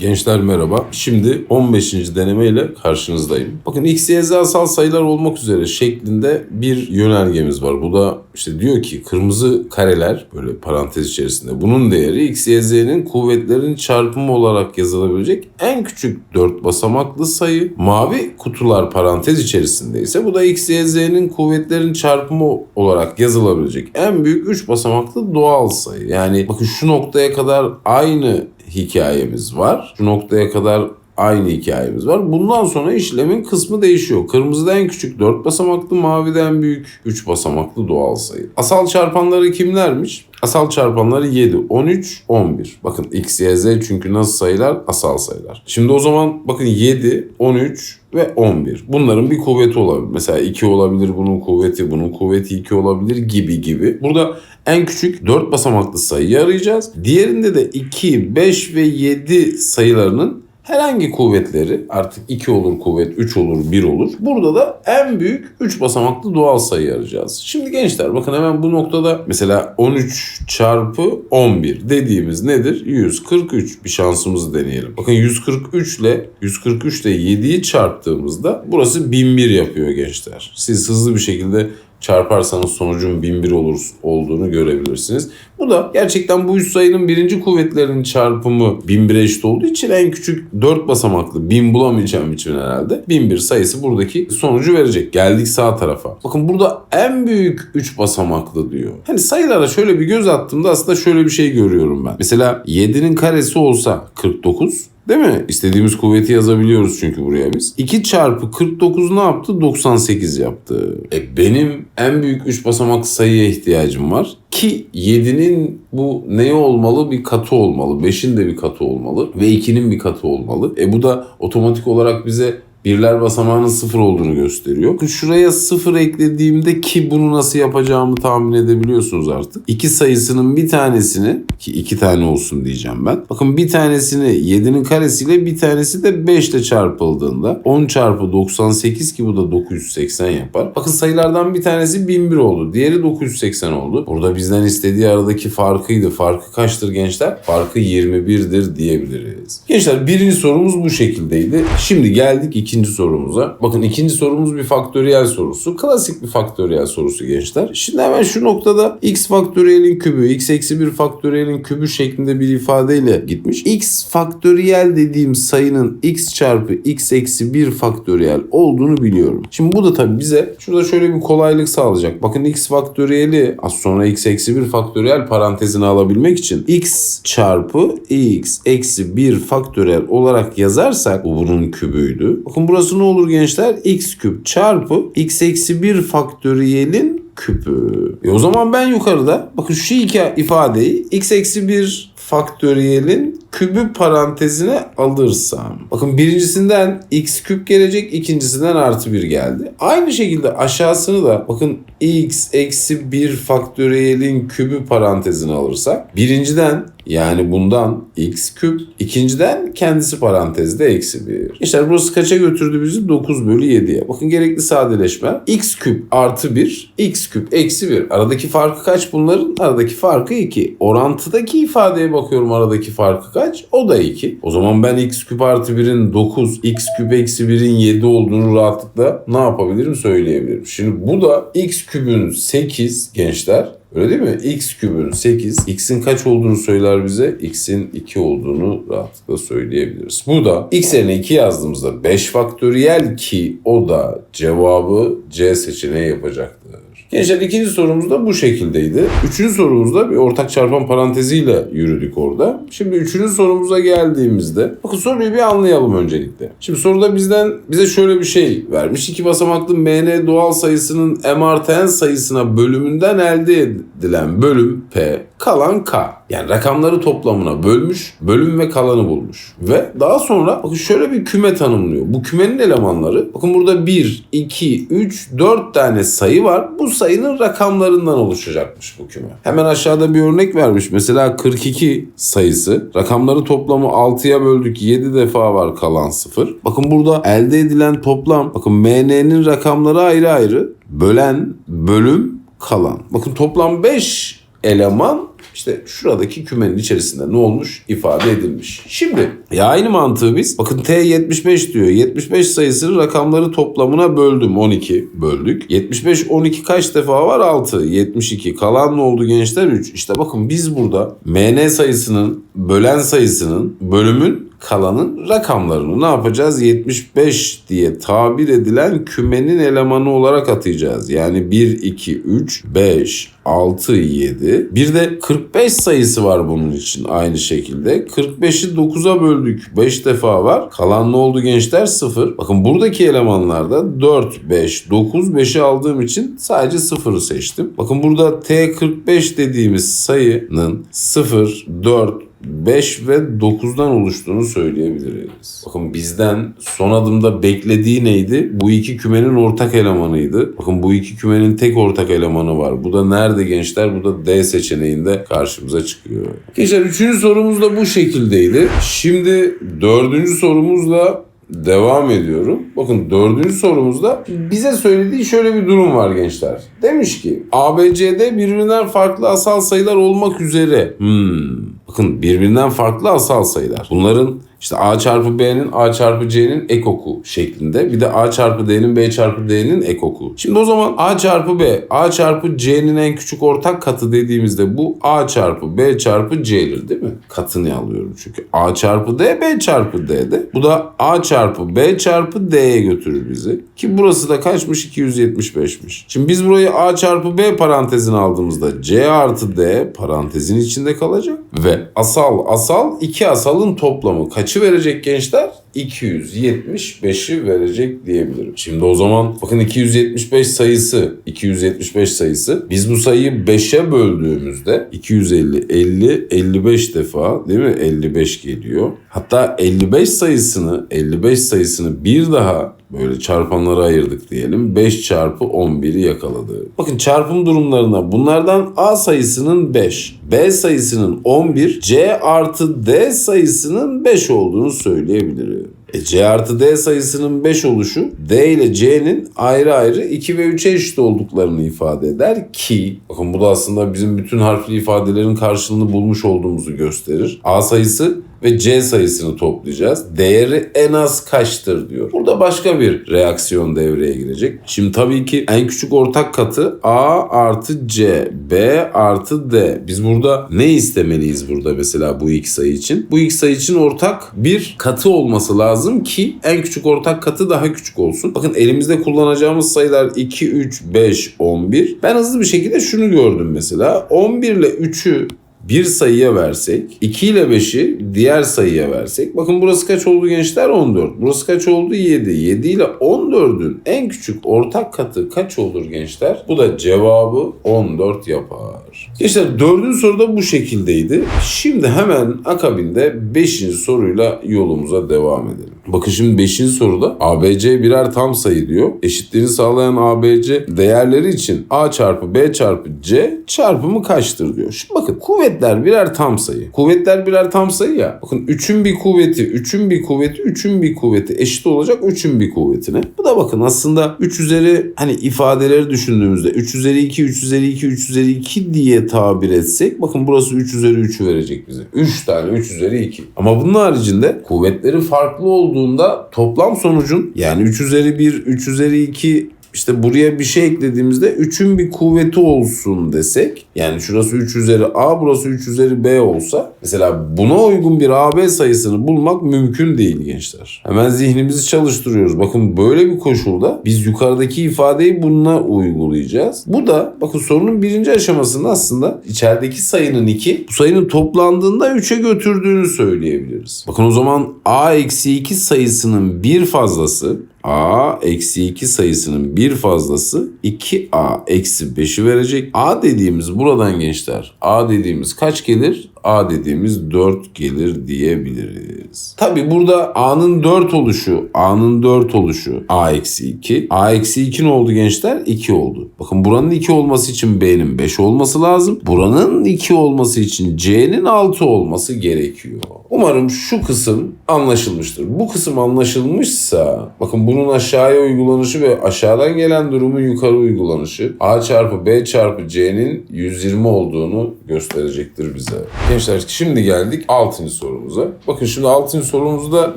Gençler merhaba. Şimdi 15. denemeyle karşınızdayım. Bakın x, y, z asal sayılar olmak üzere şeklinde bir yönergemiz var. Bu da işte diyor ki kırmızı kareler böyle parantez içerisinde bunun değeri x, y, z'nin kuvvetlerin çarpımı olarak yazılabilecek en küçük 4 basamaklı sayı. Mavi kutular parantez içerisinde ise bu da x, y, z'nin kuvvetlerin çarpımı olarak yazılabilecek en büyük 3 basamaklı doğal sayı. Yani bakın şu noktaya kadar aynı hikayemiz var. Şu noktaya kadar aynı hikayemiz var. Bundan sonra işlemin kısmı değişiyor. Kırmızıda en küçük 4 basamaklı, mavide en büyük 3 basamaklı doğal sayı. Asal çarpanları kimlermiş? Asal çarpanları 7, 13, 11. Bakın x, y, z çünkü nasıl sayılar? Asal sayılar. Şimdi o zaman bakın 7, 13 ve 11. Bunların bir kuvveti olabilir. Mesela 2 olabilir bunun kuvveti, bunun kuvveti 2 olabilir gibi gibi. Burada en küçük 4 basamaklı sayıyı arayacağız. Diğerinde de 2, 5 ve 7 sayılarının herhangi kuvvetleri artık 2 olur kuvvet, 3 olur, 1 olur. Burada da en büyük 3 basamaklı doğal sayı arayacağız. Şimdi gençler bakın hemen bu noktada mesela 13 çarpı 11 dediğimiz nedir? 143 bir şansımızı deneyelim. Bakın 143 ile 143 ile 7'yi çarptığımızda burası 1001 yapıyor gençler. Siz hızlı bir şekilde çarparsanız sonucun 1001 olur, olduğunu görebilirsiniz. Bu da gerçekten bu üç sayının birinci kuvvetlerinin çarpımı 1001'e eşit olduğu için en küçük 4 basamaklı 1000 bulamayacağım için herhalde 1001 sayısı buradaki sonucu verecek. Geldik sağ tarafa. Bakın burada en büyük 3 basamaklı diyor. Hani sayılara şöyle bir göz attığımda aslında şöyle bir şey görüyorum ben. Mesela 7'nin karesi olsa 49, Değil mi? İstediğimiz kuvveti yazabiliyoruz çünkü buraya biz. 2 çarpı 49 ne yaptı? 98 yaptı. E benim en büyük 3 basamak sayıya ihtiyacım var. Ki 7'nin bu neye olmalı? Bir katı olmalı. 5'in de bir katı olmalı. Ve 2'nin bir katı olmalı. E bu da otomatik olarak bize birler basamağının sıfır olduğunu gösteriyor. Şuraya sıfır eklediğimde ki bunu nasıl yapacağımı tahmin edebiliyorsunuz artık. İki sayısının bir tanesini ki iki tane olsun diyeceğim ben. Bakın bir tanesini 7'nin karesiyle bir tanesi de 5 ile çarpıldığında 10 çarpı 98 ki bu da 980 yapar. Bakın sayılardan bir tanesi 1001 oldu. Diğeri 980 oldu. Burada bizden istediği aradaki farkıydı. Farkı kaçtır gençler? Farkı 21'dir diyebiliriz. Gençler birinci sorumuz bu şekildeydi. Şimdi geldik ikinci sorumuza. Bakın ikinci sorumuz bir faktöriyel sorusu. Klasik bir faktöriyel sorusu gençler. Şimdi hemen şu noktada x faktöriyelin kübü, x eksi 1 faktöriyelin kübü şeklinde bir ifadeyle gitmiş. x faktöriyel dediğim sayının x çarpı x eksi 1 faktöriyel olduğunu biliyorum. Şimdi bu da tabii bize şurada şöyle bir kolaylık sağlayacak. Bakın x faktöriyeli az sonra x eksi 1 faktöriyel parantezine alabilmek için x çarpı x eksi 1 faktöriyel olarak yazarsak bu bunun kübüydü. Bakın burası ne olur gençler? x küp çarpı x eksi 1 faktöriyelin küpü. E o zaman ben yukarıda bakın şu iki ifadeyi x eksi 1 faktöriyelin kübü parantezine alırsam. Bakın birincisinden x küp gelecek ikincisinden artı 1 geldi. Aynı şekilde aşağısını da bakın x eksi 1 faktöriyelin kübü parantezine alırsak birinciden yani bundan x küp. ikinciden kendisi parantezde eksi 1. İşte burası kaça götürdü bizi? 9 bölü 7'ye. Bakın gerekli sadeleşme. x küp artı 1, x küp eksi 1. Aradaki farkı kaç bunların? Aradaki farkı 2. Orantıdaki ifadeye bakıyorum aradaki farkı kaç? O da 2. O zaman ben x küp artı 1'in 9, x küp eksi 1'in 7 olduğunu rahatlıkla ne yapabilirim söyleyebilirim. Şimdi bu da x kübün 8 gençler. Öyle değil mi? X kübün 8. X'in kaç olduğunu söyler bize. X'in 2 olduğunu rahatlıkla söyleyebiliriz. Bu da X yerine 2 yazdığımızda 5 faktöriyel ki o da cevabı C seçeneği yapacaktır. Gençler ikinci sorumuz da bu şekildeydi. Üçüncü sorumuzda bir ortak çarpan paranteziyle yürüdük orada. Şimdi üçüncü sorumuza geldiğimizde bakın soruyu bir anlayalım öncelikle. Şimdi soruda bizden bize şöyle bir şey vermiş. İki basamaklı MN doğal sayısının M artı N sayısına bölümünden elde edilen bölüm P kalan K. Yani rakamları toplamına bölmüş, bölüm ve kalanı bulmuş. Ve daha sonra bakın şöyle bir küme tanımlıyor. Bu kümenin elemanları bakın burada 1, 2, 3, 4 tane sayı var. Bu sayının rakamlarından oluşacakmış bu küme. Hemen aşağıda bir örnek vermiş. Mesela 42 sayısı. Rakamları toplamı 6'ya böldük. 7 defa var kalan 0. Bakın burada elde edilen toplam bakın MN'nin rakamları ayrı ayrı. Bölen, bölüm, kalan. Bakın toplam 5 eleman işte şuradaki kümenin içerisinde ne olmuş ifade edilmiş. Şimdi ya aynı mantığı biz bakın T 75 diyor. 75 sayısını rakamları toplamına böldüm 12 böldük. 75 12 kaç defa var? 6. 72. Kalan ne oldu gençler? 3. İşte bakın biz burada MN sayısının bölen sayısının bölümün kalanın rakamlarını ne yapacağız? 75 diye tabir edilen kümenin elemanı olarak atayacağız. Yani 1, 2, 3, 5, 6, 7. Bir de 45 sayısı var bunun için aynı şekilde. 45'i 9'a böldük. 5 defa var. Kalan ne oldu gençler? 0. Bakın buradaki elemanlarda 4, 5, 9, 5'i aldığım için sadece 0'ı seçtim. Bakın burada T45 dediğimiz sayının 0, 4, 5 ve 9'dan oluştuğunu söyleyebiliriz. Bakın bizden son adımda beklediği neydi? Bu iki kümenin ortak elemanıydı. Bakın bu iki kümenin tek ortak elemanı var. Bu da nerede gençler? Bu da D seçeneğinde karşımıza çıkıyor. Gençler üçüncü sorumuz da bu şekildeydi. Şimdi dördüncü sorumuzla devam ediyorum. Bakın dördüncü sorumuzda bize söylediği şöyle bir durum var gençler. Demiş ki ABC'de birbirinden farklı asal sayılar olmak üzere. Hmm. Bakın birbirinden farklı asal sayılar. Bunların işte A çarpı B'nin A çarpı C'nin ekoku şeklinde. Bir de A çarpı D'nin B çarpı D'nin ekoku. Şimdi o zaman A çarpı B, A çarpı C'nin en küçük ortak katı dediğimizde bu A çarpı B çarpı C'dir değil mi? Katını alıyorum çünkü. A çarpı D, B çarpı D'de. Bu da A çarpı B çarpı D'ye götürür bizi. Ki burası da kaçmış? 275'miş. Şimdi biz burayı A çarpı B parantezine aldığımızda C artı D parantezin içinde kalacak. Ve asal asal iki asalın toplamı kaçı verecek gençler? 275'i verecek diyebilirim. Şimdi o zaman bakın 275 sayısı 275 sayısı biz bu sayıyı 5'e böldüğümüzde 250 50 55 defa değil mi 55 geliyor. Hatta 55 sayısını 55 sayısını bir daha böyle çarpanlara ayırdık diyelim. 5 çarpı 11'i yakaladı. Bakın çarpım durumlarına bunlardan A sayısının 5, B sayısının 11, C artı D sayısının 5 olduğunu söyleyebilirim. E, C artı D sayısının 5 oluşu D ile C'nin ayrı ayrı 2 ve 3'e eşit olduklarını ifade eder ki bakın bu da aslında bizim bütün harfli ifadelerin karşılığını bulmuş olduğumuzu gösterir. A sayısı ve C sayısını toplayacağız. Değeri en az kaçtır diyor. Burada başka bir reaksiyon devreye girecek. Şimdi tabii ki en küçük ortak katı A artı C, B artı D. Biz burada ne istemeliyiz burada mesela bu iki sayı için? Bu iki sayı için ortak bir katı olması lazım ki en küçük ortak katı daha küçük olsun. Bakın elimizde kullanacağımız sayılar 2, 3, 5, 11. Ben hızlı bir şekilde şunu gördüm mesela. 11 ile 3'ü bir sayıya versek, 2 ile 5'i diğer sayıya versek. Bakın burası kaç oldu gençler? 14. Burası kaç oldu? 7. 7 ile 14'ün en küçük ortak katı kaç olur gençler? Bu da cevabı 14 yapar. Gençler dördüncü soruda bu şekildeydi. Şimdi hemen akabinde 5. soruyla yolumuza devam edelim. Bakın şimdi 5. soruda ABC birer tam sayı diyor. Eşitliğini sağlayan ABC değerleri için A çarpı B çarpı C çarpımı kaçtır diyor. Şimdi bakın kuvvetler birer tam sayı. Kuvvetler birer tam sayı ya. Bakın 3'ün bir kuvveti, 3'ün bir kuvveti, 3'ün bir kuvveti eşit olacak 3'ün bir kuvvetine. Bu da bakın aslında 3 üzeri hani ifadeleri düşündüğümüzde 3 üzeri 2, 3 üzeri 2, 3 üzeri 2 diye tabir etsek bakın burası 3 üzeri 3'ü verecek bize. 3 tane 3 üzeri 2. Ama bunun haricinde kuvvetleri farklı olduğunda toplam sonucun yani 3 üzeri 1, 3 üzeri 2 işte buraya bir şey eklediğimizde 3'ün bir kuvveti olsun desek yani şurası 3 üzeri A burası 3 üzeri B olsa mesela buna uygun bir AB sayısını bulmak mümkün değil gençler. Hemen zihnimizi çalıştırıyoruz. Bakın böyle bir koşulda biz yukarıdaki ifadeyi bununla uygulayacağız. Bu da bakın sorunun birinci aşamasında aslında içerideki sayının 2 bu sayının toplandığında 3'e götürdüğünü söyleyebiliriz. Bakın o zaman A eksi 2 sayısının bir fazlası A eksi 2 sayısının bir fazlası 2A eksi 5'i verecek. A dediğimiz buradan gençler. A dediğimiz kaç gelir? A dediğimiz 4 gelir diyebiliriz. Tabi burada A'nın 4 oluşu, A'nın 4 oluşu A eksi 2. A eksi 2 ne oldu gençler? 2 oldu. Bakın buranın 2 olması için B'nin 5 olması lazım. Buranın 2 olması için C'nin 6 olması gerekiyor. Umarım şu kısım anlaşılmıştır. Bu kısım anlaşılmışsa bakın bunun aşağıya uygulanışı ve aşağıdan gelen durumun yukarı uygulanışı A çarpı B çarpı C'nin 120 olduğunu gösterecektir bize. Gençler şimdi geldik 6. sorumuza. Bakın şimdi 6. sorumuzda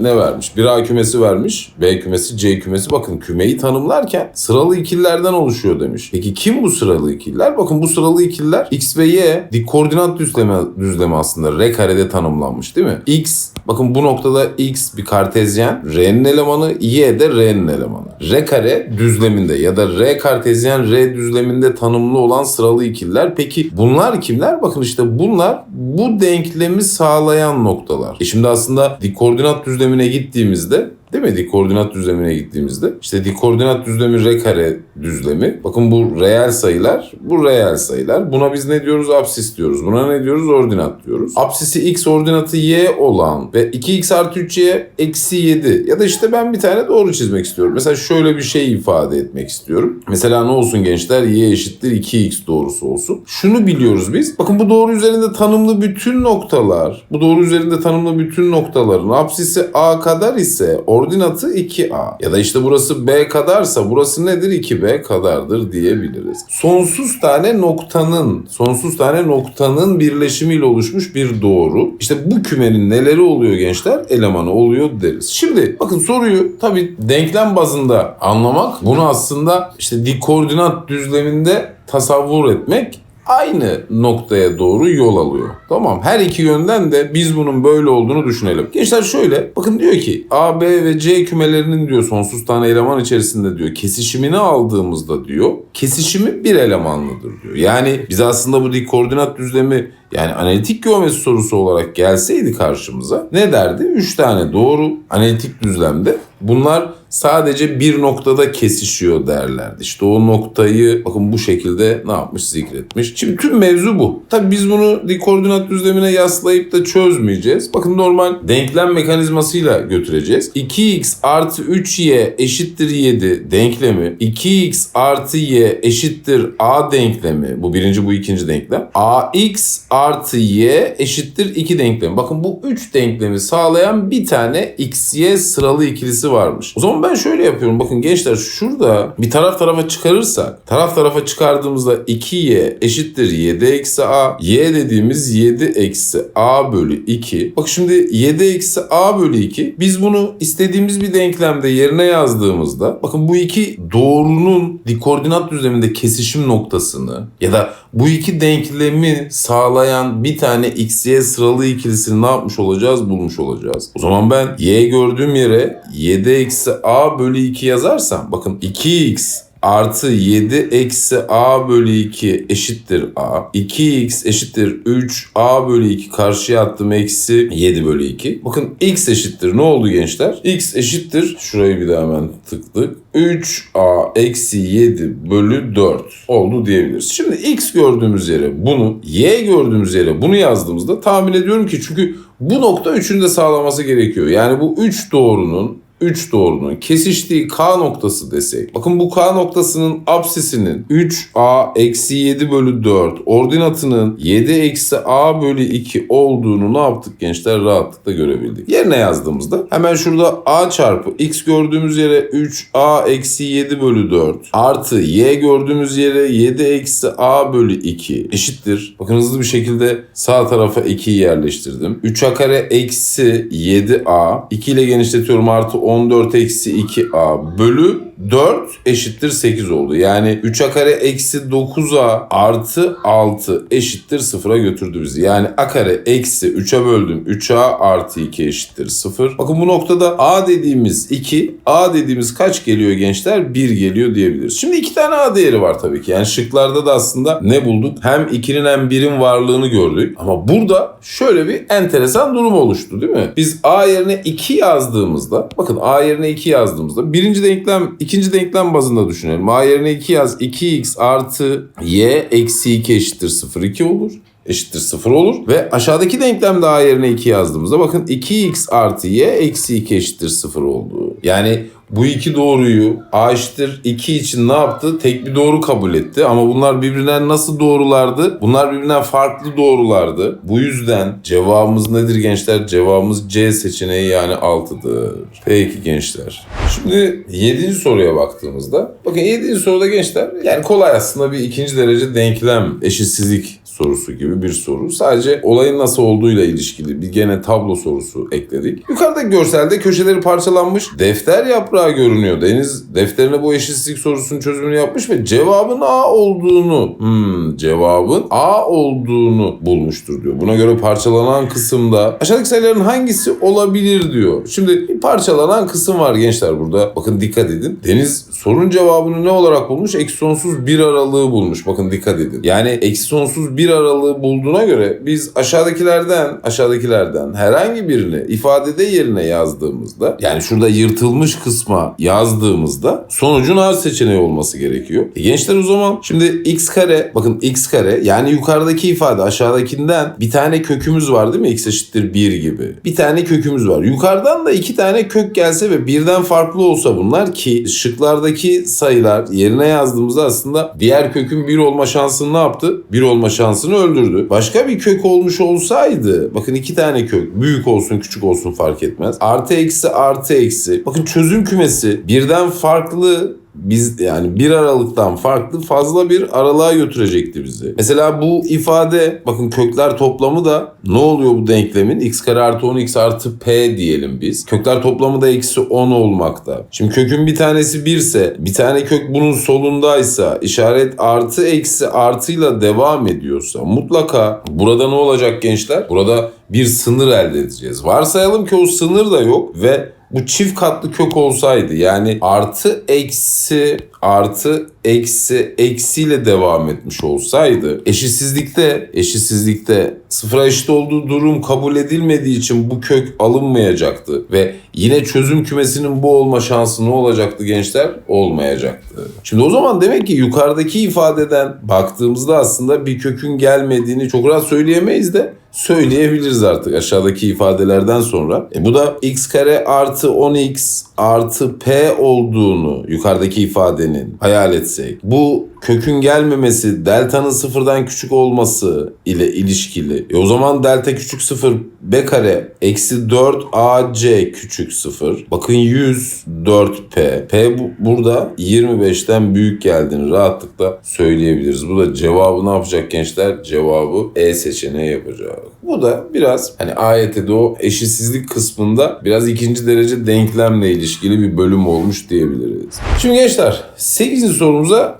ne vermiş? Bir A kümesi vermiş, B kümesi, C kümesi. Bakın kümeyi tanımlarken sıralı ikililerden oluşuyor demiş. Peki kim bu sıralı ikililer? Bakın bu sıralı ikililer X ve Y dik koordinat düzlemi, düzlemi aslında R karede tanımlanmış değil mi? X bakın bu noktada X bir kartezyen, R'nin elemanı, Y de R'nin elemanı. R kare düzleminde ya da R kartezyen R düzleminde tanımlı olan sıralı ikililer. Peki bunlar kimler? Bakın işte bunlar bu denklemi sağlayan noktalar. E şimdi aslında dik koordinat düzlemine gittiğimizde Değil mi? Dik koordinat düzlemine gittiğimizde. işte dik koordinat düzlemi r kare düzlemi. Bakın bu reel sayılar, bu reel sayılar. Buna biz ne diyoruz? Absis diyoruz. Buna ne diyoruz? Ordinat diyoruz. Absisi x, ordinatı y olan ve 2x artı 3y eksi 7. Ya da işte ben bir tane doğru çizmek istiyorum. Mesela şöyle bir şey ifade etmek istiyorum. Mesela ne olsun gençler? y eşittir 2x doğrusu olsun. Şunu biliyoruz biz. Bakın bu doğru üzerinde tanımlı bütün noktalar, bu doğru üzerinde tanımlı bütün noktaların absisi a kadar ise ordinatı 2a. Ya da işte burası b kadarsa burası nedir? 2b kadardır diyebiliriz. Sonsuz tane noktanın, sonsuz tane noktanın birleşimiyle oluşmuş bir doğru. İşte bu kümenin neleri oluyor gençler? Elemanı oluyor deriz. Şimdi bakın soruyu tabii denklem bazında anlamak bunu aslında işte dik koordinat düzleminde tasavvur etmek aynı noktaya doğru yol alıyor. Tamam her iki yönden de biz bunun böyle olduğunu düşünelim. Gençler şöyle bakın diyor ki A, B ve C kümelerinin diyor sonsuz tane eleman içerisinde diyor kesişimini aldığımızda diyor kesişimi bir elemanlıdır diyor. Yani biz aslında bu dik koordinat düzlemi yani analitik geometri sorusu olarak gelseydi karşımıza ne derdi? 3 tane doğru analitik düzlemde bunlar sadece bir noktada kesişiyor derlerdi. İşte o noktayı bakın bu şekilde ne yapmış zikretmiş. Şimdi tüm mevzu bu. Tabi biz bunu dik koordinat düzlemine yaslayıp da çözmeyeceğiz. Bakın normal denklem mekanizmasıyla götüreceğiz. 2x artı 3y eşittir 7 denklemi 2x artı y eşittir a denklemi bu birinci bu ikinci denklem. ax artı y eşittir 2 denklemi. Bakın bu 3 denklemi sağlayan bir tane x y sıralı ikilisi varmış. O zaman ben şöyle yapıyorum. Bakın gençler şurada bir taraf tarafa çıkarırsak taraf tarafa çıkardığımızda 2y eşittir 7 eksi a. y dediğimiz 7 eksi a bölü 2. Bak şimdi 7 eksi a bölü 2. Biz bunu istediğimiz bir denklemde yerine yazdığımızda bakın bu iki doğrunun dik koordinat düzleminde kesişim noktasını ya da bu iki denklemi sağlayan bir tane x, y sıralı ikilisini ne yapmış olacağız? Bulmuş olacağız. O zaman ben y gördüğüm yere 7 eksi a bölü 2 yazarsam bakın 2x artı 7 eksi a bölü 2 eşittir a. 2x eşittir 3 a bölü 2 karşıya attım eksi 7 bölü 2. Bakın x eşittir ne oldu gençler? x eşittir şurayı bir daha hemen tıktık. 3a eksi 7 bölü 4 oldu diyebiliriz. Şimdi x gördüğümüz yere bunu, y gördüğümüz yere bunu yazdığımızda tahmin ediyorum ki çünkü bu nokta 3'ün de sağlaması gerekiyor. Yani bu 3 doğrunun 3 doğrunun kesiştiği K noktası desek. Bakın bu K noktasının apsisinin 3A eksi 7 bölü 4 ordinatının 7 eksi A bölü 2 olduğunu ne yaptık gençler rahatlıkla görebildik. Yerine yazdığımızda hemen şurada A çarpı X gördüğümüz yere 3A eksi 7 bölü 4 artı Y gördüğümüz yere 7 eksi A bölü 2 eşittir. Bakın hızlı bir şekilde sağ tarafa 2'yi yerleştirdim. 3A kare eksi 7A 2 ile genişletiyorum artı 10 14 eksi 2a bölü 4 eşittir 8 oldu. Yani 3a kare eksi 9a artı 6 eşittir 0'a götürdü bizi. Yani a kare eksi 3'e böldüm 3a artı 2 eşittir 0. Bakın bu noktada a dediğimiz 2, a dediğimiz kaç geliyor gençler? 1 geliyor diyebiliriz. Şimdi iki tane a değeri var tabii ki. Yani şıklarda da aslında ne bulduk? Hem 2'nin hem 1'in varlığını gördük. Ama burada şöyle bir enteresan durum oluştu değil mi? Biz a yerine 2 yazdığımızda bakın a yerine 2 yazdığımızda birinci denklem ikinci denklem bazında düşünelim. a yerine 2 yaz 2x artı y eksi 2 eşittir 0 2 olur. eşittir 0 olur. Ve aşağıdaki denklemde a yerine 2 yazdığımızda bakın 2x artı y eksi 2 eşittir 0 oldu. Yani bu iki doğruyu a eşittir 2 için ne yaptı? Tek bir doğru kabul etti. Ama bunlar birbirinden nasıl doğrulardı? Bunlar birbirinden farklı doğrulardı. Bu yüzden cevabımız nedir gençler? Cevabımız C seçeneği yani 6'dır. Peki gençler. Şimdi 7. soruya baktığımızda. Bakın 7. soruda gençler yani kolay aslında bir ikinci derece denklem eşitsizlik sorusu gibi bir soru. Sadece olayın nasıl olduğuyla ilişkili bir gene tablo sorusu ekledik. Yukarıdaki görselde köşeleri parçalanmış defter yaprağı görünüyor. Deniz defterine bu eşitsizlik sorusunun çözümünü yapmış ve cevabın A olduğunu, hmm, cevabın A olduğunu bulmuştur diyor. Buna göre parçalanan kısımda aşağıdaki sayıların hangisi olabilir diyor. Şimdi parçalanan kısım var gençler burada. Bakın dikkat edin. Deniz sorun cevabını ne olarak bulmuş? Eksi sonsuz bir aralığı bulmuş. Bakın dikkat edin. Yani eksi sonsuz bir aralığı bulduğuna göre biz aşağıdakilerden aşağıdakilerden herhangi birini ifadede yerine yazdığımızda yani şurada yırtılmış kısma yazdığımızda sonucun A seçeneği olması gerekiyor. E gençler o zaman şimdi x kare bakın x kare yani yukarıdaki ifade aşağıdakinden bir tane kökümüz var değil mi? x eşittir 1 gibi. Bir tane kökümüz var. Yukarıdan da iki tane kök gelse ve birden farklı olsa bunlar ki şıklardaki sayılar yerine yazdığımızda aslında diğer kökün 1 olma şansını ne yaptı? 1 olma şansını öldürdü. Başka bir kök olmuş olsaydı bakın iki tane kök büyük olsun küçük olsun fark etmez. Artı eksi artı eksi. Bakın çözüm kümesi birden farklı biz yani bir aralıktan farklı fazla bir aralığa götürecekti bizi. Mesela bu ifade bakın kökler toplamı da ne oluyor bu denklemin? x kare artı 10x artı p diyelim biz. Kökler toplamı da eksi 10 olmakta. Şimdi kökün bir tanesi 1 ise bir tane kök bunun solundaysa işaret artı eksi artıyla devam ediyorsa mutlaka burada ne olacak gençler? Burada bir sınır elde edeceğiz. Varsayalım ki o sınır da yok ve bu çift katlı kök olsaydı yani artı eksi artı eksi eksiyle devam etmiş olsaydı eşitsizlikte eşitsizlikte sıfıra eşit olduğu durum kabul edilmediği için bu kök alınmayacaktı ve yine çözüm kümesinin bu olma şansı ne olacaktı gençler? Olmayacaktı. Şimdi o zaman demek ki yukarıdaki ifadeden baktığımızda aslında bir kökün gelmediğini çok rahat söyleyemeyiz de söyleyebiliriz artık aşağıdaki ifadelerden sonra. E bu da x kare artı 10x artı p olduğunu yukarıdaki ifadenin hayal etsek. Bu kökün gelmemesi delta'nın sıfırdan küçük olması ile ilişkili. E o zaman delta küçük sıfır b kare eksi 4 ac küçük sıfır. Bakın 100 4p. P bu, burada 25'ten büyük geldiğini rahatlıkla söyleyebiliriz. Bu da cevabı ne yapacak gençler? Cevabı E seçeneği yapacak. Bu da biraz hani AYT'de o eşitsizlik kısmında biraz ikinci derece denklemle ilişkili bir bölüm olmuş diyebiliriz. Şimdi gençler 8. sorumuza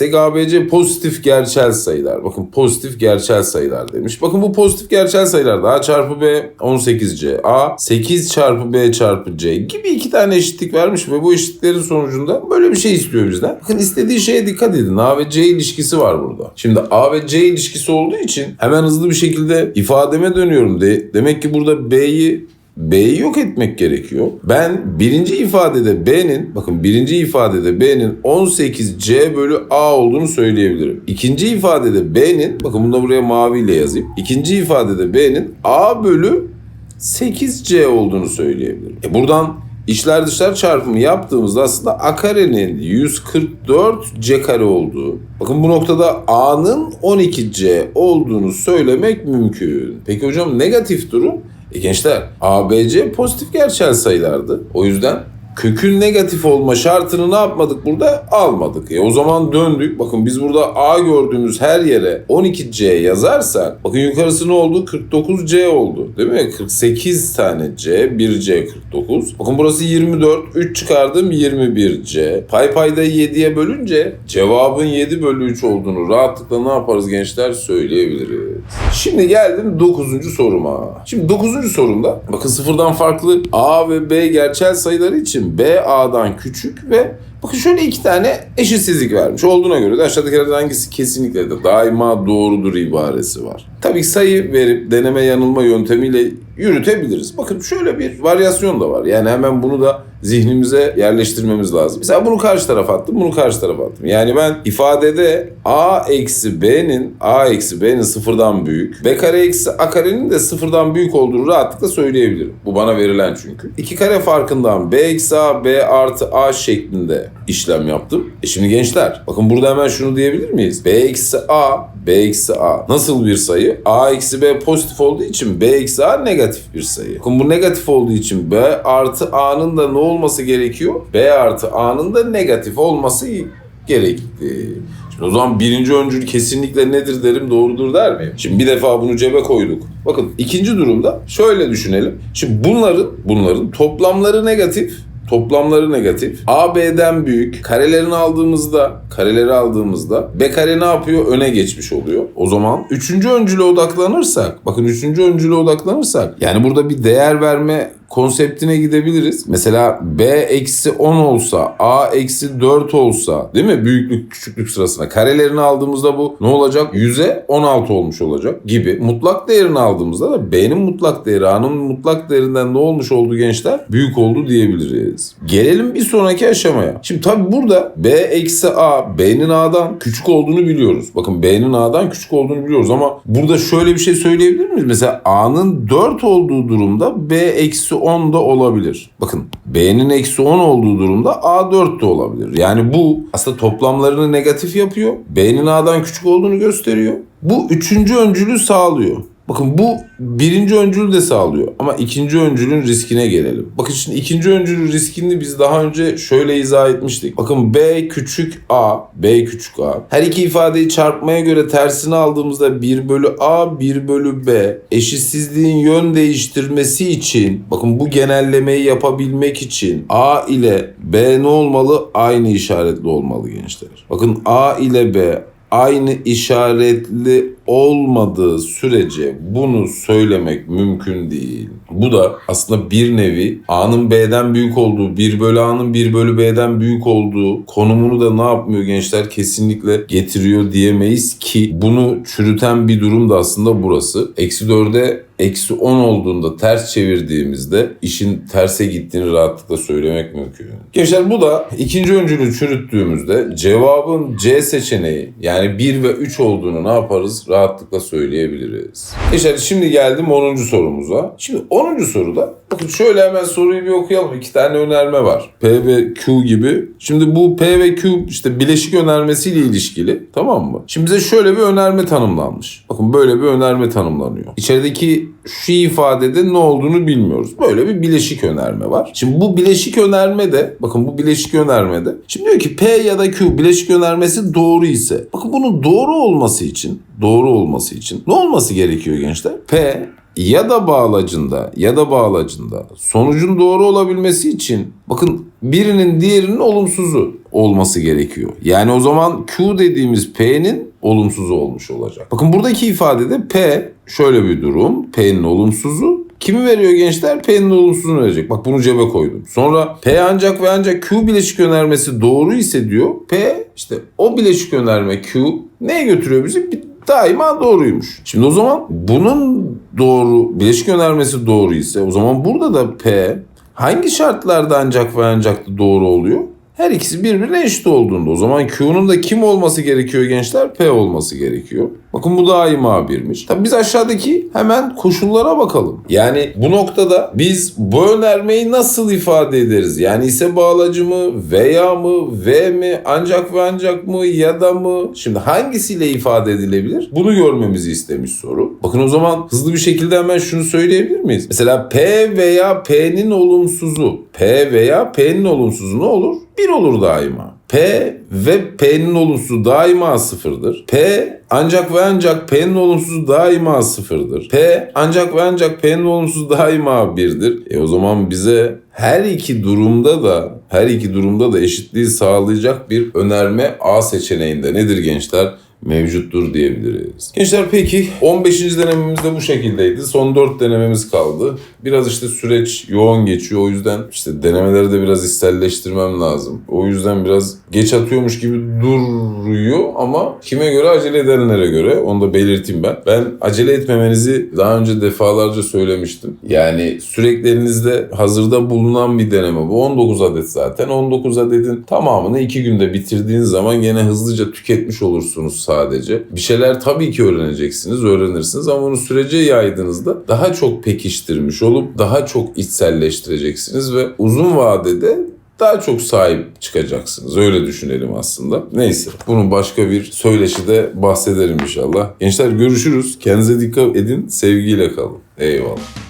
geçersek ABC pozitif gerçel sayılar. Bakın pozitif gerçel sayılar demiş. Bakın bu pozitif gerçel sayılar A çarpı B 18C. A 8 çarpı B çarpı C gibi iki tane eşitlik vermiş ve bu eşitliklerin sonucunda böyle bir şey istiyor bizden. Bakın istediği şeye dikkat edin. A ve C ilişkisi var burada. Şimdi A ve C ilişkisi olduğu için hemen hızlı bir şekilde ifademe dönüyorum. De, demek ki burada B'yi B'yi yok etmek gerekiyor. Ben birinci ifadede B'nin, bakın birinci ifadede B'nin 18C bölü A olduğunu söyleyebilirim. İkinci ifadede B'nin, bakın bunu da buraya maviyle yazayım. İkinci ifadede B'nin A bölü 8C olduğunu söyleyebilirim. E buradan İçler dışlar çarpımı yaptığımızda aslında A karenin 144 C kare olduğu. Bakın bu noktada A'nın 12C olduğunu söylemek mümkün. Peki hocam negatif durum? E gençler ABC pozitif gerçel sayılardı. O yüzden kökün negatif olma şartını ne yapmadık burada? Almadık. E o zaman döndük. Bakın biz burada A gördüğümüz her yere 12C yazarsak bakın yukarısı ne oldu? 49C oldu. Değil mi? 48 tane C, 1C 49. Bakın burası 24. 3 çıkardım 21C. Pay payda 7'ye bölünce cevabın 7 bölü 3 olduğunu rahatlıkla ne yaparız gençler? Söyleyebiliriz. Şimdi geldim 9. soruma. Şimdi 9. sorumda bakın sıfırdan farklı A ve B gerçel sayıları için B A'dan küçük ve bakın şöyle iki tane eşitsizlik vermiş. Olduğuna göre de aşağıdakilerden hangisi kesinlikle de daima doğrudur ibaresi var. Tabii sayı verip deneme yanılma yöntemiyle yürütebiliriz. Bakın şöyle bir varyasyon da var. Yani hemen bunu da zihnimize yerleştirmemiz lazım. Mesela bunu karşı tarafa attım, bunu karşı tarafa attım. Yani ben ifadede a eksi b'nin a eksi b'nin sıfırdan büyük, b kare eksi a karenin de sıfırdan büyük olduğunu rahatlıkla söyleyebilirim. Bu bana verilen çünkü. İki kare farkından b eksi a, b artı a şeklinde işlem yaptım. E şimdi gençler bakın burada hemen şunu diyebilir miyiz? b eksi a, b eksi a nasıl bir sayı? a eksi b pozitif olduğu için b eksi a negatif bir sayı. Bakın bu negatif olduğu için b artı a'nın da ne olması gerekiyor? b artı a'nın da negatif olması gerekli. Şimdi o zaman birinci öncül kesinlikle nedir derim doğrudur der miyim? Şimdi bir defa bunu cebe koyduk. Bakın ikinci durumda şöyle düşünelim. Şimdi bunların bunların toplamları negatif toplamları negatif. A B'den büyük. Karelerini aldığımızda, kareleri aldığımızda B kare ne yapıyor? Öne geçmiş oluyor. O zaman üçüncü öncüle odaklanırsak, bakın üçüncü öncüle odaklanırsak, yani burada bir değer verme konseptine gidebiliriz. Mesela B eksi 10 olsa, A eksi 4 olsa değil mi? Büyüklük küçüklük sırasına. Karelerini aldığımızda bu ne olacak? 100'e 16 olmuş olacak gibi. Mutlak değerini aldığımızda da B'nin mutlak değeri A'nın mutlak değerinden ne olmuş oldu gençler? Büyük oldu diyebiliriz. Gelelim bir sonraki aşamaya. Şimdi tabi burada B eksi A, B'nin A'dan küçük olduğunu biliyoruz. Bakın B'nin A'dan küçük olduğunu biliyoruz ama burada şöyle bir şey söyleyebilir miyiz? Mesela A'nın 4 olduğu durumda B eksi 10 da olabilir. Bakın B'nin eksi 10 olduğu durumda A 4 de olabilir. Yani bu aslında toplamlarını negatif yapıyor. B'nin A'dan küçük olduğunu gösteriyor. Bu üçüncü öncülü sağlıyor. Bakın bu birinci öncülü de sağlıyor. Ama ikinci öncülün riskine gelelim. Bakın şimdi ikinci öncülün riskini biz daha önce şöyle izah etmiştik. Bakın B küçük A, B küçük A. Her iki ifadeyi çarpmaya göre tersini aldığımızda 1 bölü A, 1 bölü B. Eşitsizliğin yön değiştirmesi için, bakın bu genellemeyi yapabilmek için A ile B ne olmalı? Aynı işaretli olmalı gençler. Bakın A ile B aynı işaretli olmadığı sürece bunu söylemek mümkün değil. Bu da aslında bir nevi A'nın B'den büyük olduğu, 1 bölü A'nın 1 bölü B'den büyük olduğu konumunu da ne yapmıyor gençler? Kesinlikle getiriyor diyemeyiz ki bunu çürüten bir durum da aslında burası. Eksi 4'e eksi 10 olduğunda ters çevirdiğimizde işin terse gittiğini rahatlıkla söylemek mümkün. Gençler bu da ikinci öncülü çürüttüğümüzde cevabın C seçeneği yani 1 ve 3 olduğunu ne yaparız? Rahatlıkla söyleyebiliriz. Gençler şimdi geldim 10. sorumuza. Şimdi 10. soruda bakın şöyle hemen soruyu bir okuyalım. İki tane önerme var. P ve Q gibi. Şimdi bu P ve Q işte bileşik önermesiyle ilişkili. Tamam mı? Şimdi bize şöyle bir önerme tanımlanmış. Bakın böyle bir önerme tanımlanıyor. İçerideki şu ifadede ne olduğunu bilmiyoruz. Böyle bir bileşik önerme var. Şimdi bu bileşik önerme de bakın bu bileşik önerme de şimdi diyor ki P ya da Q bileşik önermesi doğru ise bakın bunun doğru olması için doğru olması için ne olması gerekiyor gençler? P ya da bağlacında ya da bağlacında sonucun doğru olabilmesi için bakın birinin diğerinin olumsuzu olması gerekiyor. Yani o zaman Q dediğimiz P'nin olumsuzu olmuş olacak. Bakın buradaki ifadede P şöyle bir durum. P'nin olumsuzu Kimi veriyor gençler? P'nin olumsuzunu verecek. Bak bunu cebe koydum. Sonra P ancak ve ancak Q bileşik önermesi doğru ise diyor. P işte o bileşik önerme Q neye götürüyor bizi? daima doğruymuş. Şimdi o zaman bunun doğru, bileşik önermesi doğru ise o zaman burada da P hangi şartlarda ancak ve ancak doğru oluyor? Her ikisi birbirine eşit olduğunda o zaman Q'nun da kim olması gerekiyor gençler? P olması gerekiyor. Bakın bu daima birmiş. Tabi biz aşağıdaki hemen koşullara bakalım. Yani bu noktada biz bu önermeyi nasıl ifade ederiz? Yani ise bağlacı mı, veya mı, ve mi, ancak ve ancak mı, ya da mı? Şimdi hangisiyle ifade edilebilir? Bunu görmemizi istemiş soru. Bakın o zaman hızlı bir şekilde hemen şunu söyleyebilir miyiz? Mesela P veya P'nin olumsuzu. P veya P'nin olumsuzu ne olur? 1 olur daima. P ve P'nin olumsuzu daima sıfırdır. P ancak ve ancak P'nin olumsuzu daima sıfırdır. P ancak ve ancak P'nin olumsuzu daima birdir. E o zaman bize her iki durumda da her iki durumda da eşitliği sağlayacak bir önerme A seçeneğinde nedir gençler? Mevcuttur diyebiliriz. Gençler peki 15. denememiz de bu şekildeydi. Son 4 denememiz kaldı. Biraz işte süreç yoğun geçiyor. O yüzden işte denemeleri de biraz isterleştirmem lazım. O yüzden biraz geç atıyormuş gibi duruyor ama kime göre acele edenlere göre onu da belirteyim ben. Ben acele etmemenizi daha önce defalarca söylemiştim. Yani sürekli elinizde hazırda bulunan bir deneme bu. 19 adet zaten. 19 adetin tamamını 2 günde bitirdiğiniz zaman gene hızlıca tüketmiş olursunuz sadece. Bir şeyler tabii ki öğreneceksiniz, öğrenirsiniz ama bunu sürece yaydığınızda daha çok pekiştirmiş olup daha çok içselleştireceksiniz ve uzun vadede daha çok sahip çıkacaksınız. Öyle düşünelim aslında. Neyse. Bunun başka bir söyleşide bahsederim inşallah. Gençler görüşürüz. Kendinize dikkat edin. Sevgiyle kalın. Eyvallah.